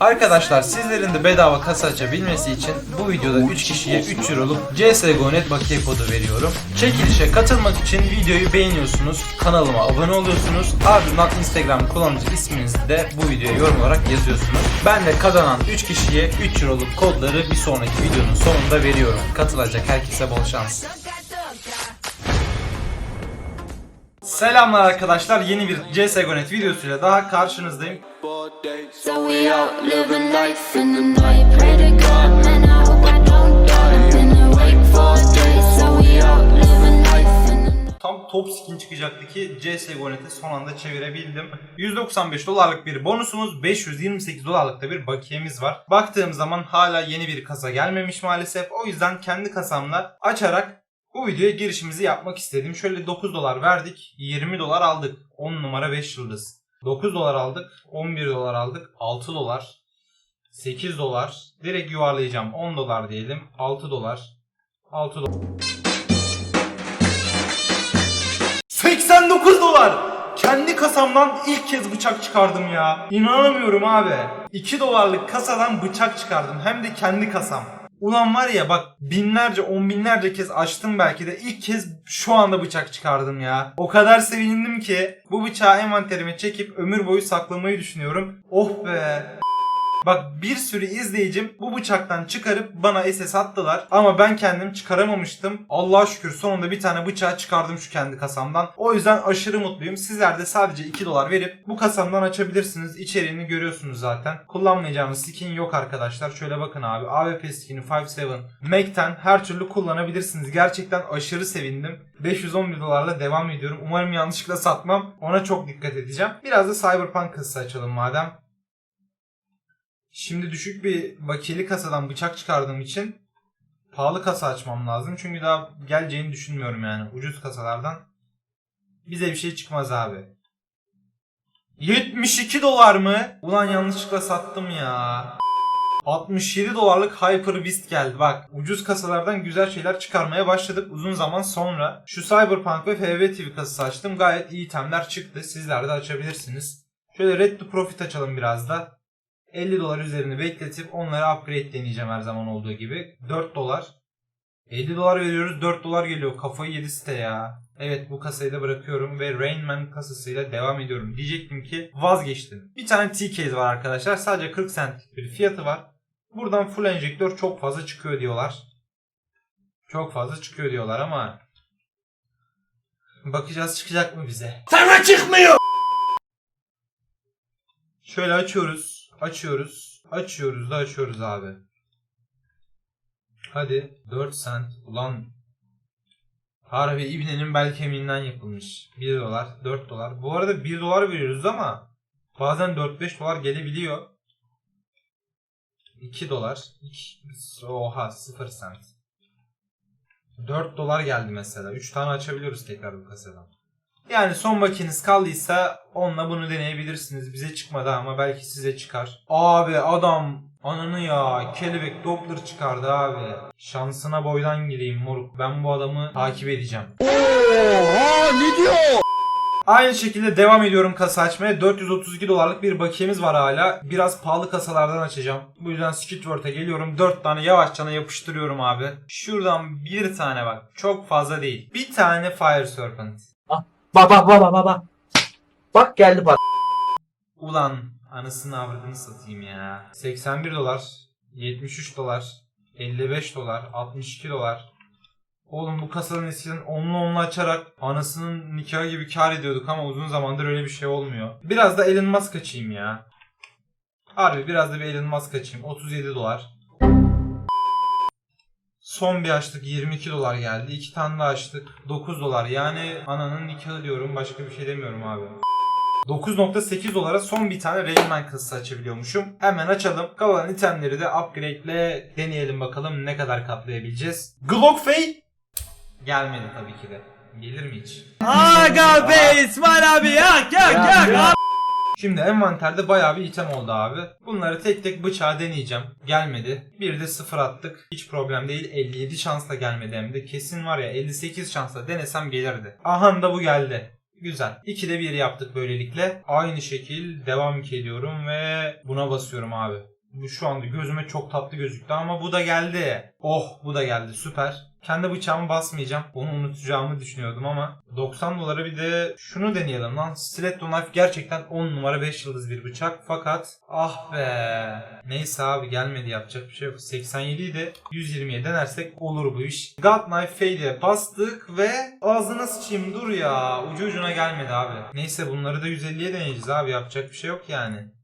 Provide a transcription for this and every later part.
Arkadaşlar sizlerin de bedava kasa açabilmesi için bu videoda 3 kişiye 3 euroluk CSGO.net bakiye kodu veriyorum. Çekilişe katılmak için videoyu beğeniyorsunuz, kanalıma abone oluyorsunuz, ardından Instagram kullanıcı isminizi de bu videoya yorum olarak yazıyorsunuz. Ben de kazanan 3 kişiye 3 euroluk kodları bir sonraki videonun sonunda veriyorum. Katılacak herkese bol şans. Selamlar arkadaşlar yeni bir CSGO.net videosuyla daha karşınızdayım. Tam top skin çıkacaktı ki CSGO.net'i son anda çevirebildim. 195 dolarlık bir bonusumuz, 528 dolarlık da bir bakiyemiz var. Baktığım zaman hala yeni bir kasa gelmemiş maalesef. O yüzden kendi kasamla açarak bu videoya girişimizi yapmak istedim. Şöyle 9 dolar verdik, 20 dolar aldık. 10 numara 5 yıldız. 9 dolar aldık, 11 dolar aldık, 6 dolar, 8 dolar. Direkt yuvarlayacağım. 10 dolar diyelim, 6 dolar, 6 dolar. 89 dolar. Kendi kasamdan ilk kez bıçak çıkardım ya. İnanamıyorum abi. 2 dolarlık kasadan bıçak çıkardım. Hem de kendi kasam. Ulan var ya bak binlerce on binlerce kez açtım belki de ilk kez şu anda bıçak çıkardım ya. O kadar sevindim ki bu bıçağı envanterime çekip ömür boyu saklamayı düşünüyorum. Oh be. Bak bir sürü izleyicim bu bıçaktan çıkarıp bana SS attılar. Ama ben kendim çıkaramamıştım. Allah'a şükür sonunda bir tane bıçağı çıkardım şu kendi kasamdan. O yüzden aşırı mutluyum. Sizler de sadece 2 dolar verip bu kasamdan açabilirsiniz. İçeriğini görüyorsunuz zaten. Kullanmayacağımız skin yok arkadaşlar. Şöyle bakın abi. AWP skini 5.7 Mac'ten her türlü kullanabilirsiniz. Gerçekten aşırı sevindim. 511 dolarla devam ediyorum. Umarım yanlışlıkla satmam. Ona çok dikkat edeceğim. Biraz da Cyberpunk kasası açalım madem. Şimdi düşük bir bakiyeli kasadan bıçak çıkardığım için pahalı kasa açmam lazım. Çünkü daha geleceğini düşünmüyorum yani. Ucuz kasalardan bize bir şey çıkmaz abi. 72 dolar mı? Ulan yanlışlıkla sattım ya. 67 dolarlık Hyper Beast geldi. Bak ucuz kasalardan güzel şeyler çıkarmaya başladık uzun zaman sonra. Şu Cyberpunk ve FV TV kasası açtım. Gayet iyi itemler çıktı. Sizler de açabilirsiniz. Şöyle Red to Profit açalım biraz da. 50 dolar üzerini bekletip onlara upgrade deneyeceğim her zaman olduğu gibi. 4 dolar. 50 dolar veriyoruz 4 dolar geliyor. Kafayı yedi site ya. Evet bu kasayı da bırakıyorum ve Rain Man kasasıyla devam ediyorum. Diyecektim ki vazgeçtim. Bir tane T-Case var arkadaşlar. Sadece 40 centlik bir fiyatı var. Buradan full enjektör çok fazla çıkıyor diyorlar. Çok fazla çıkıyor diyorlar ama bakacağız çıkacak mı bize. Sana çıkmıyor. Şöyle açıyoruz. Açıyoruz. Açıyoruz da açıyoruz abi. Hadi 4 cent. Ulan Harbi İbne'nin bel kemiğinden yapılmış. 1 dolar, 4 dolar. Bu arada 1 dolar veriyoruz ama bazen 4-5 dolar gelebiliyor. 2 dolar. 2, oha 0 cent. 4 dolar geldi mesela. 3 tane açabiliyoruz tekrar bu kasadan. Yani son bakiniz kaldıysa onunla bunu deneyebilirsiniz. Bize çıkmadı ama belki size çıkar. Abi adam ananı ya kelebek Doppler çıkardı abi. Şansına boydan gireyim moruk. Ben bu adamı takip edeceğim. Oha ne diyor? Aynı şekilde devam ediyorum kasa açmaya. 432 dolarlık bir bakiyemiz var hala. Biraz pahalı kasalardan açacağım. Bu yüzden Skidworth'a geliyorum. 4 tane yavaşçana yapıştırıyorum abi. Şuradan bir tane bak. Çok fazla değil. Bir tane Fire Serpent. Baba baba baba. Bak geldi bak. Ulan anasını avradını satayım ya. 81 dolar, 73 dolar, 55 dolar, 62 dolar. Oğlum bu kasadan eskiden onlu onlu açarak anasının nikahı gibi kar ediyorduk ama uzun zamandır öyle bir şey olmuyor. Biraz da Elon Musk açayım ya. Harbi biraz da bir Elon Musk açayım. 37 dolar. Son bir açtık 22 dolar geldi. İki tane daha açtık 9 dolar. Yani ananın nikahı diyorum başka bir şey demiyorum abi. 9.8 dolara son bir tane Rayman kasası açabiliyormuşum. Hemen açalım. Kalan itemleri de upgrade ile deneyelim bakalım ne kadar katlayabileceğiz. Glock Fay gelmedi tabii ki de. Gelir mi hiç? Aga be İsmail abi yak yak yak. Şimdi envanterde bayağı bir item oldu abi. Bunları tek tek bıçağa deneyeceğim. Gelmedi. Bir de sıfır attık. Hiç problem değil. 57 şansla gelmedi hem de. Kesin var ya 58 şansla denesem gelirdi. Aha da bu geldi. Güzel. 2'de 1 yaptık böylelikle. Aynı şekil devam ediyorum ve buna basıyorum abi. Bu şu anda gözüme çok tatlı gözüktü ama bu da geldi. Oh bu da geldi süper. Kendi bıçağımı basmayacağım. Onu unutacağımı düşünüyordum ama 90 dolara bir de şunu deneyelim lan. Stiletto knife gerçekten 10 numara 5 yıldız bir bıçak. Fakat ah be. Neyse abi gelmedi yapacak bir şey yok. 87 idi. 120'ye denersek olur bu iş. God knife fade'e bastık ve ağzına sıçayım dur ya. Ucu ucuna gelmedi abi. Neyse bunları da 150'ye deneyeceğiz abi. Yapacak bir şey yok yani.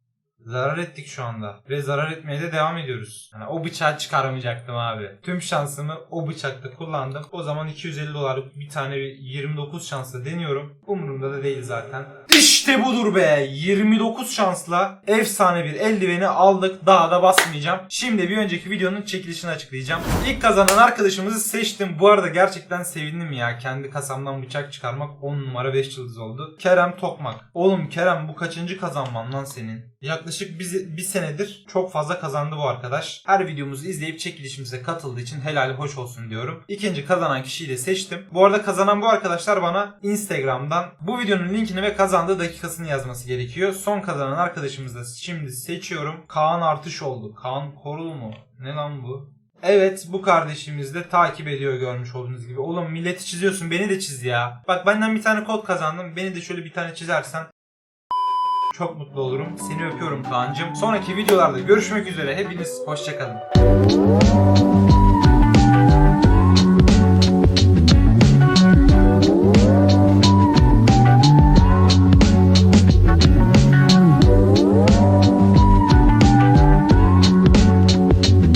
Zarar ettik şu anda. Ve zarar etmeye de devam ediyoruz. Yani o bıçağı çıkaramayacaktım abi. Tüm şansımı o bıçakta kullandım. O zaman 250 dolarlık bir tane bir 29 şansla deniyorum. Umurumda da değil zaten. İşte budur be. 29 şansla efsane bir eldiveni aldık. Daha da basmayacağım. Şimdi bir önceki videonun çekilişini açıklayacağım. İlk kazanan arkadaşımızı seçtim. Bu arada gerçekten sevindim ya. Kendi kasamdan bıçak çıkarmak 10 numara 5 yıldız oldu. Kerem Tokmak. Oğlum Kerem bu kaçıncı kazanman lan senin? Yaklaşık bir, bir senedir çok fazla kazandı bu arkadaş. Her videomuzu izleyip çekilişimize katıldığı için helal hoş olsun diyorum. İkinci kazanan kişiyi de seçtim. Bu arada kazanan bu arkadaşlar bana Instagram'dan bu videonun linkini ve kazandığı dakikasını yazması gerekiyor. Son kazanan arkadaşımızı da şimdi seçiyorum. Kaan Artış oldu. Kaan Korul mu? Ne lan bu? Evet bu kardeşimiz de takip ediyor görmüş olduğunuz gibi. Oğlum milleti çiziyorsun beni de çiz ya. Bak benden bir tane kod kazandım. Beni de şöyle bir tane çizersen çok mutlu olurum. Seni öpüyorum Kaan'cım. Sonraki videolarda görüşmek üzere. Hepiniz hoşçakalın.